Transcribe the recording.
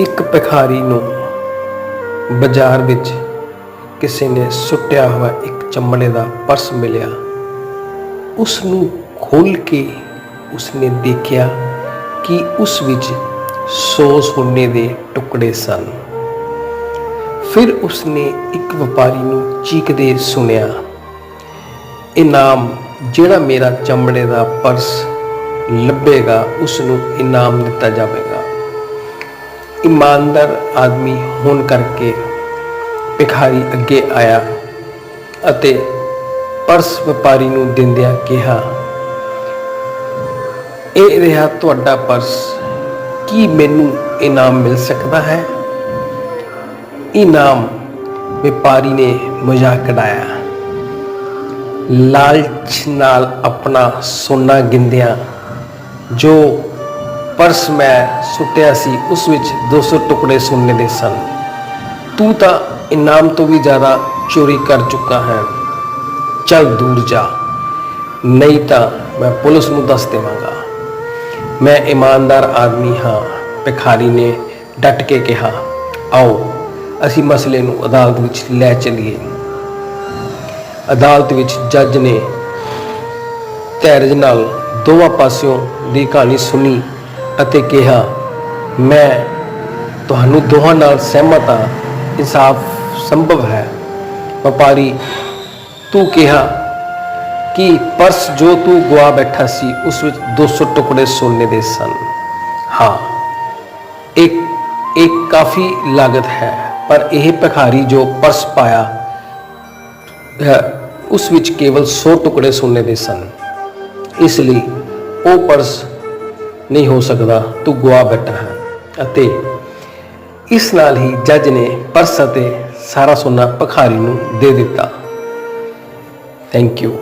ਇੱਕ ਭਿਖਾਰੀ ਨੂੰ ਬਾਜ਼ਾਰ ਵਿੱਚ ਕਿਸੇ ਨੇ ਸੁੱਟਿਆ ਹੋਇਆ ਇੱਕ ਚਮੜੇ ਦਾ ਪਰਸ ਮਿਲਿਆ। ਉਸ ਨੂੰ ਖੋਲ ਕੇ ਉਸਨੇ ਦੇਖਿਆ ਕਿ ਉਸ ਵਿੱਚ 100 ਸੋਨੇ ਦੇ ਟੁਕੜੇ ਸਨ। ਫਿਰ ਉਸਨੇ ਇੱਕ ਵਪਾਰੀ ਨੂੰ ਚੀਕਦੇ ਸੁਣਿਆ, ਇਨਾਮ, ਜਿਹੜਾ ਮੇਰਾ ਚਮੜੇ ਦਾ ਪਰਸ ਲੱਭੇਗਾ ਉਸ ਨੂੰ ਇਨਾਮ ਦਿੱਤਾ ਜਾਵੇਗਾ। ਇਮਾਨਦਾਰ ਆਦਮੀ ਹੋਣ ਕਰਕੇ ਭਿਖਾਰੀ ਅੱਗੇ ਆਇਆ ਅਤੇ ਪਰਸ ਵਪਾਰੀ ਨੂੰ ਦਿੰਦਿਆਂ ਕਿਹਾ, ਇਹ ਰਿਹਾ ਤੁਹਾਡਾ ਪਰਸ। ਕੀ ਮੈਨੂੰ ਇਨਾਮ ਮਿਲ ਸਕਦਾ ਹੈ? ਇਨਾਮ ਵਪਾਰੀ ਨੇ ਮਜ਼ਾਕ ਕਢਾਇਆ ਲਾਲਚ ਨਾਲ ਆਪਣਾ ਸੋਨਾ ਗਿੰਦਿਆਂ ਜੋ ਪਰਸ ਮੈਂ ਸੁੱਟਿਆ ਸੀ, ਉਸ ਵਿੱਚ 200 ਟੁਕੜੇ ਸੋਨੇ ਦੇ ਸਨ। ਤੂੰ ਤਾਂ ਇਨਾਮ ਤੋਂ ਵੀ ਜ਼ਿਆਦਾ ਚੋਰੀ ਕਰ ਚੁੱਕਾ ਹੈ। ਚੱਲ ਦੂਰ ਜਾ। ਨਹੀਂ ਤਾਂ ਮੈਂ ਪੁਲਿਸ ਨੂੰ ਦੱਸ ਦੇਵਾਂਗਾ। ਮੈਂ ਇਮਾਨਦਾਰ ਆਦਮੀ ਹਾਂ, ਭਿਖਾਰੀ ਨੇ ਡਟ ਕੇ ਕਿਹਾ। ਆਓ, ਅਸੀਂ ਮਸਲੇ ਨੂੰ ਅਦਾਲਤ ਵਿੱਚ ਲੈ ਚਲੀਏ। ਅਦਾਲਤ ਵਿੱਚ ਜੱਜ ਨੇ ਧੈਰਜ ਨਾਲ ਦੋਵਾਂ ਪਾਸਿਓਂ ਦੀ ਕਹਾਣੀ ਸੁਣੀ। ਅਤੇ ਕਿਹਾ ਮੈਂ ਤੁਹਾਨੂੰ ਦੋਹਾਂ ਨਾਲ ਸਹਿਮਤ ਹਾਂ ਇਨਸਾਫ ਸੰਭਵ ਹੈ। ਵਪਾਰੀ ਤੂੰ ਕਿਹਾ ਕਿ ਪਰਸ ਜੋ ਤੂੰ ਗਵਾ ਬੈਠਾ ਸੀ ਉਸ ਵਿੱਚ 200 ਟੁਕੜੇ ਸੋਨੇ ਦੇ ਸਨ। ਹਾਂ ਇੱਕ ਇੱਕ ਕਾਫੀ ਲਾਗਤ ਹੈ ਪਰ ਇਹ ਭਿਖਾਰੀ ਜੋ ਪਰਸ ਪਾਇਆ ਹੈ, ਉਸ ਵਿੱਚ ਕੇਵਲ 100 ਟੁਕੜੇ ਸੋਨੇ ਦੇ ਸਨ। ਇਸ ਲਈ ਉਹ ਪਰਸ ਨਹੀਂ ਹੋ ਸਕਦਾ, ਤੂੰ ਗਵਾ ਬੈਠਾ ਹੈ। ਅਤੇ ਇਸ ਨਾਲ ਹੀ ਜੱਜ ਨੇ ਪਰਸ ਅਤੇ ਸਾਰਾ ਸੋਨਾ ਭਖਾਰੀ ਨੂੰ ਦੇ ਦਿੱਤਾ। Thank you